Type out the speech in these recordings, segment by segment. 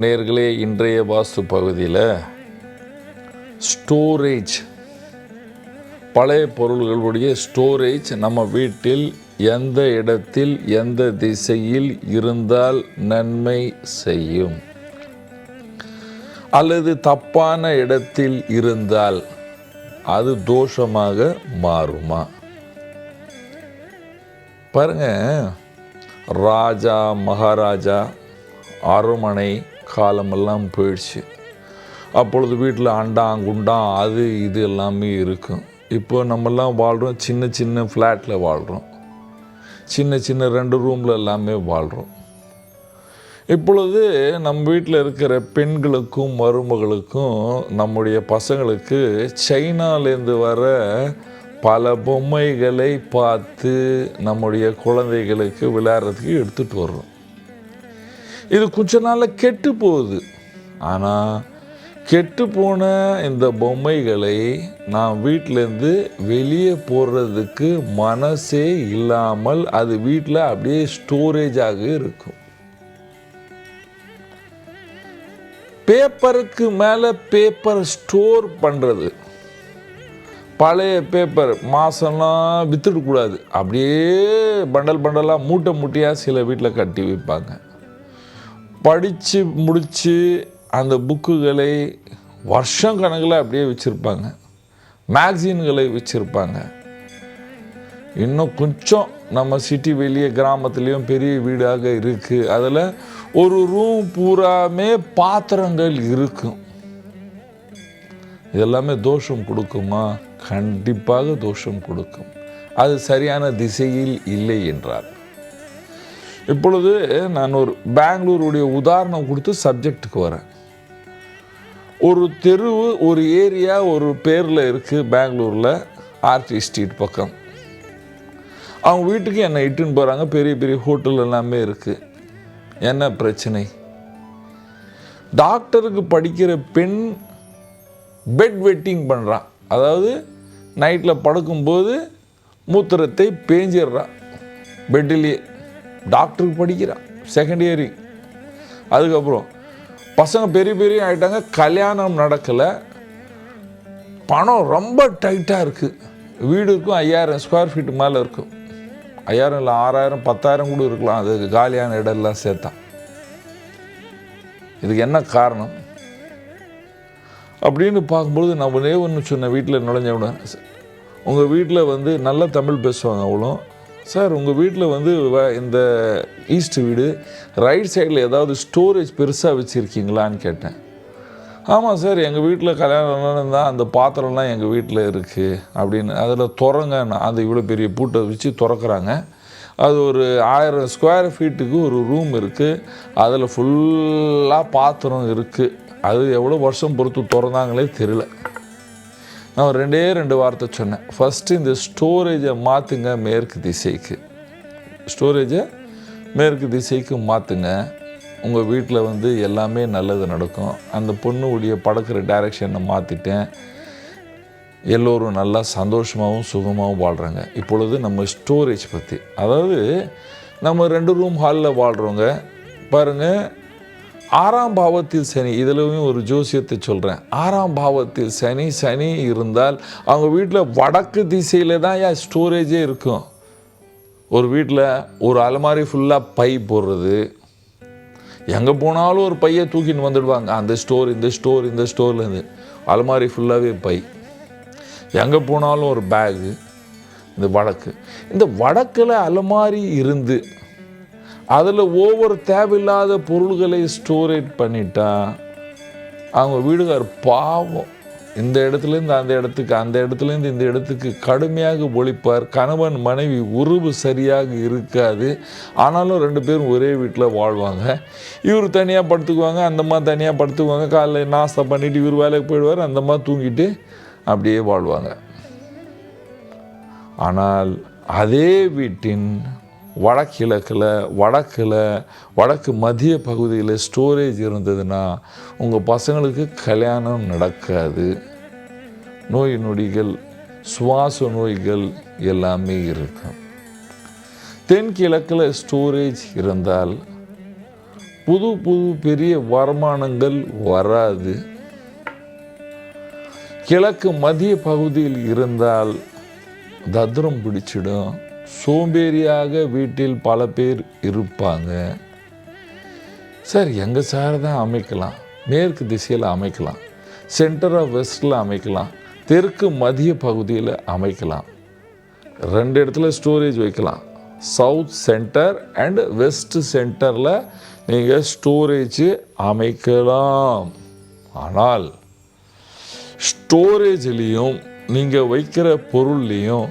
நேர்களே இன்றைய வாஸ்து பகுதியில் ஸ்டோரேஜ் பழைய பொருள்களுடைய ஸ்டோரேஜ் நம்ம வீட்டில் எந்த இடத்தில் எந்த திசையில் இருந்தால் நன்மை செய்யும். அல்லது தப்பான இடத்தில் இருந்தால் அது தோஷமாக மாறுமா? பாருங்க ராஜா மகாராஜா அரண்மனை காலமெல்லாம் போயிடுச்சு. அப்பொழுது வீட்டில் அண்டா குண்டான் அது இது எல்லாமே இருக்கும். இப்போ நம்மெல்லாம் வாழ்கிறோம் சின்ன சின்ன ஃப்ளாட்டில் வாழ்கிறோம் சின்ன சின்ன ரெண்டு ரூமில் எல்லாமே வாழ்கிறோம் இப்பொழுது நம் வீட்டில் இருக்கிற பெண்களுக்கும் மருமகளுக்கும் நம்முடைய பசங்களுக்கு சைனாலேருந்து வர பல பொம்மைகளை பார்த்து நம்முடைய குழந்தைகளுக்கு விளையாடுறதுக்கு எடுத்துகிட்டு வர்றோம். இது கொஞ்ச நாளில் கெட்டு போகுது. ஆனால் கெட்டு போன இந்த பொம்மைகளை நான் வீட்டிலேருந்து வெளியே போடுறதுக்கு மனசே இல்லாமல் அது வீட்டில் அப்படியே ஸ்டோரேஜாக இருக்கும். பேப்பருக்கு மேலே பேப்பர் ஸ்டோர் பண்ணுறது பழைய பேப்பர் மாதம்லாம் விற்றுடக்கூடாது அப்படியே பண்டல் பண்டலாக மூட்டை மூட்டையாக சில வீட்டில் கட்டி வைப்பாங்க. படித்து முடித்து அந்த புக்குகளை வருஷம் கணக்கில் அப்படியே வச்சுருப்பாங்க. மேக்சின்களை வச்சுருப்பாங்க. இன்னும் கொஞ்சம் நம்ம சிட்டி வெளியே கிராமத்துலேயும் பெரிய வீடாக இருக்குது அதில் ஒரு ரூம் பூராமே பாத்திரங்கள் இருக்கும். இதெல்லாமே தோஷம் கொடுக்குமா? கண்டிப்பாக தோஷம் கொடுக்கும். அது சரியான திசையில் இல்லை என்றார். இப்பொழுது நான் ஒரு பெங்களூருடைய உதாரணம் கொடுத்து சப்ஜெக்ட்டுக்கு வரேன். ஒரு தெருவு ஒரு ஏரியா ஒரு பேரில் இருக்குது பெங்களூரில் ஆர்டி ஸ்ட்ரீட் பக்கம். அவங்க வீட்டுக்கு என்னை இட்டுன்னு போகிறாங்க பெரிய பெரிய ஹோட்டல் எல்லாமே இருக்குது என்ன பிரச்சனை? டாக்டருக்கு படிக்கிற பெண் பெட் வெட்டிங் பண்ணுறான் அதாவது நைட்டில் படுக்கும்போது மூத்திரத்தை பேஞ்சிடுறான். பெட்டிலேயே டாக்டருக்கு படிக்கிறான் செகண்ட் இயரிங் அதுக்கப்புறம் பசங்க பெரிய பெரிய ஆகிட்டாங்க கல்யாணம் நடக்கலை. பணம் ரொம்ப டைட்டாக இருக்குது வீடு இருக்கும் ஐயாயிரம் ஸ்கொயர் ஃபீட் மேலே இருக்கும். ஐயாயிரம் இல்லை ஆறாயிரம் பத்தாயிரம் கூட இருக்கலாம். அது காலியான இடம்லாம் சேர்த்தான் இதுக்கு என்ன காரணம்? அப்படின்னு பார்க்கும்பொழுது நான் ஒரே ஒன்று சொன்ன வீட்டில் நுழைஞ்ச உடனே உங்கள் வீட்டில் வந்து நல்ல தமிழ் பேசுவாங்க அவ்வளோ. சார் உங்கள் வீட்டில் வந்து வ- இந்த ஈஸ்ட் வீடு ரைட் சைடில் ஏதாவது ஸ்டோரேஜ் பெருசாக வச்சுருக்கீங்களான்னு கேட்டேன். ஆமாம் சார் எங்கள் வீட்டில் கல்யாணம் தான் அந்த பாத்திரம்லாம் எங்கள் வீட்டில் இருக்குது அப்படின்னு அதில் திறங்க அந்த இவ்வளோ பெரிய பூட்டை வச்சு திறக்கிறாங்க. அது ஒரு ஆயிரம் ஸ்கொயர் ஃபீட்டுக்கு ஒரு ரூம் இருக்குது அதில் ஃபுல்லாக பாத்திரம் இருக்குது அது எவ்வளோ வருஷம் பொறுத்து திறந்தாங்களே தெரியல. நான் ரெண்டே ரெண்டு வார்த்தை சொன்னேன். ஃபஸ்ட்டு இந்த ஸ்டோரேஜை மாற்றுங்க மேற்கு திசைக்கு. ஸ்டோரேஜை மேற்கு திசைக்கு மாற்றுங்க உங்கள் வீட்டில் வந்து எல்லாமே நல்லது நடக்கும். அந்த பொண்ணு உடைய படக்கிற டைரக்ஷனை மாற்றிட்டேன் எல்லோரும் நல்லா சந்தோஷமாகவும் சுகமாகவும் வாழ்கிறாங்க இப்பொழுது நம்ம ஸ்டோரேஜ் பற்றி அதாவது நம்ம ரெண்டு ரூம் ஹாலில் வாழ்கிறவங்க பாருங்கள் ஆறாம் பாவத்தில் சனி இதிலும் ஒரு ஜோசியத்தை சொல்கிறேன் ஆறாம் பாவத்தில் சனி சனி இருந்தால் அவங்க வீட்டில் வடக்கு திசையில் தான் ஏன் ஸ்டோரேஜே இருக்கும். ஒரு வீட்டில் ஒரு அலமாரி ஃபுல்லாக பை போடுறது. எங்கே போனாலும் ஒரு பையை தூக்கின்னு வந்துடுவாங்க. அந்த ஸ்டோர் இந்த ஸ்டோர் இந்த ஸ்டோர்லேருந்து அலமாரி ஃபுல்லாகவே பை. எங்கே போனாலும் ஒரு பேகு இந்த வடக்கு. இந்த வடக்கில் அலமாரி இருந்து அதில் ஒவ்வொரு தேவையில்லாத பொருள்களை ஸ்டோரேட் பண்ணிட்டா அவங்க வீடுகார் பாவம். இந்த இடத்துலேருந்து அந்த இடத்துக்கு அந்த இடத்துலேருந்து இந்த இடத்துக்கு கடுமையாக ஒழிப்பார். கணவன் மனைவி உறவு சரியாக இருக்காது. ஆனாலும் ரெண்டு பேரும் ஒரே வீட்டில் வாழ்வாங்க. இவர் தனியாக படுத்துக்குவாங்க அந்தம்மா தனியாக படுத்துக்குவாங்க. காலைல நாஸ்தா பண்ணிவிட்டு இவர் வேலைக்கு போயிடுவார் அந்தம்மா தூங்கிட்டு அப்படியே வாழ்வாங்க. ஆனால் அதே வீட்டின் வடகிழக்கில் வடக்கில் வடக்கு மத்திய பகுதியில் ஸ்டோரேஜ் இருந்ததுன்னா உங்கள் பசங்களுக்கு கல்யாணம் நடக்காது. நோய் நொடிகள் சுவாச நோய்கள் எல்லாமே இருக்கும். தென்கிழக்கில் ஸ்டோரேஜ் இருந்தால் புது புது பெரிய வருமானங்கள் வராது. கிழக்கு மதிய பகுதியில் இருந்தால் தத்ரம் பிடிச்சிடும். சோம்பேறியாக வீட்டில் பல பேர் இருப்பாங்க. சார் எங்கள் சார் தான் அமைக்கலாம். மேற்கு திசையில் அமைக்கலாம். சென்டர் ஆஃப் வெஸ்டில் அமைக்கலாம். தெற்கு மத்திய பகுதியில் அமைக்கலாம். ரெண்டு இடத்துல ஸ்டோரேஜ் வைக்கலாம். சவுத் சென்டர் அண்ட் வெஸ்ட் சென்டரில் நீங்கள் ஸ்டோரேஜ் அமைக்கலாம். ஆனால் ஸ்டோரேஜ்லேயும் நீங்கள் வைக்கிற பொருள்லேயும்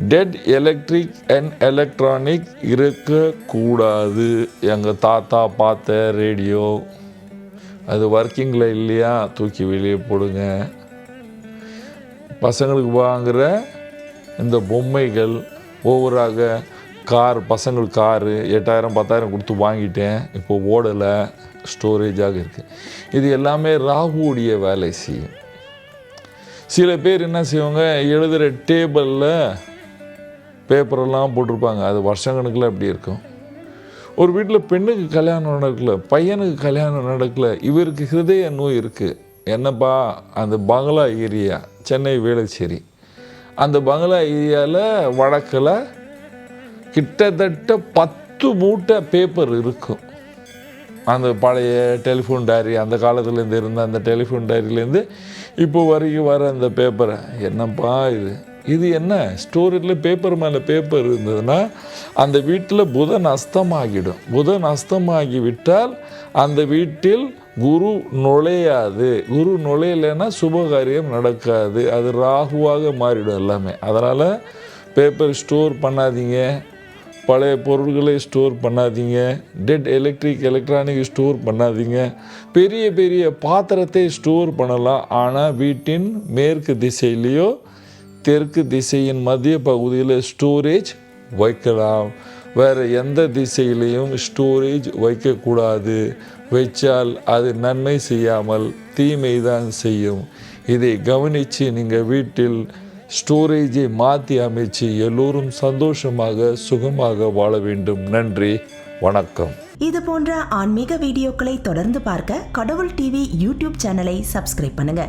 டெட் எலக்ட்ரிக் அண்ட் எலக்ட்ரானிக் இருக்கக்கூடாது. எங்கள் தாத்தா பார்த்த ரேடியோ அது ஒர்க்கிங்கில் இல்லையா? தூக்கி வெளியே போடுங்க. பசங்களுக்கு வாங்குகிற இந்த பொம்மைகள் ஓவராக கார் பசங்கள் காரு எட்டாயிரம் பத்தாயிரம் கொடுத்து வாங்கிட்டேன். இப்போ ஓடலை. ஸ்டோரேஜாக இருக்குது இது எல்லாமே ராகுவுடைய வேலை செய்யும். சில பேர் என்ன செய்வாங்க? எழுதுகிற டேபிளில் பேப்பரெல்லாம் போட்டிருப்பாங்க. அது வருஷக்கணக்கில் அப்படி இருக்கும்? ஒரு வீட்டில் பெண்ணுக்கு கல்யாணம் நடக்கல பையனுக்கு கல்யாணம் நடக்கல இவருக்கு ஹிருதய நோய் இருக்குது என்னப்பா அந்த பங்களா ஏரியா சென்னை வேளச்சேரி. அந்த பங்களா ஏரியாவில் வடக்கில் கிட்டத்தட்ட பத்து மூட்டை பேப்பர் இருக்கும். அந்த பழைய டெலிஃபோன் டைரி அந்த காலத்துலேருந்து இருந்த அந்த டெலிஃபோன் டைரியிலேருந்து இப்போ வரைக்கும் வர அந்த பேப்பரை. என்னப்பா இது? இது என்ன? ஸ்டோரேஜில் பேப்பர் மேலே பேப்பர் இருந்ததுன்னா அந்த வீட்டில் புதன் அஸ்தமாகிடும். புதன் அஸ்தமாகி விட்டால் அந்த வீட்டில் குரு நுழையாது. குரு நுழையலைன்னா சுபகாரியம் நடக்காது. அது ராகுவாக மாறிடும் எல்லாமே. அதனால் பேப்பர் ஸ்டோர் பண்ணாதீங்க. பழைய பொருட்களை ஸ்டோர் பண்ணாதீங்க. டெட் எலக்ட்ரிக் எலக்ட்ரானிக் ஸ்டோர் பண்ணாதீங்க. பெரிய பெரிய பாத்திரத்தை ஸ்டோர் பண்ணலாம். ஆனால் வீட்டின் மேற்கு திசையிலையோ தெற்கு திசையின் மத்திய பகுதியில் ஸ்டோரேஜ் வைக்கலாம். வேறு எந்த திசையிலையும் ஸ்டோரேஜ் வைக்கக்கூடாது. வைச்சால் அது நன்மை செய்யாமல் தீமை தான் செய்யும். இதை கவனித்து நீங்கள் வீட்டில் ஸ்டோரேஜை மாற்றி அமைச்சு எல்லோரும் சந்தோஷமாக சுகமாக வாழ வேண்டும். நன்றி வணக்கம். இது போன்ற ஆன்மீக வீடியோக்களை தொடர்ந்து பார்க்க கடவுள் டிவி யூடியூப் சேனலை சப்ஸ்கிரைப் பண்ணுங்க.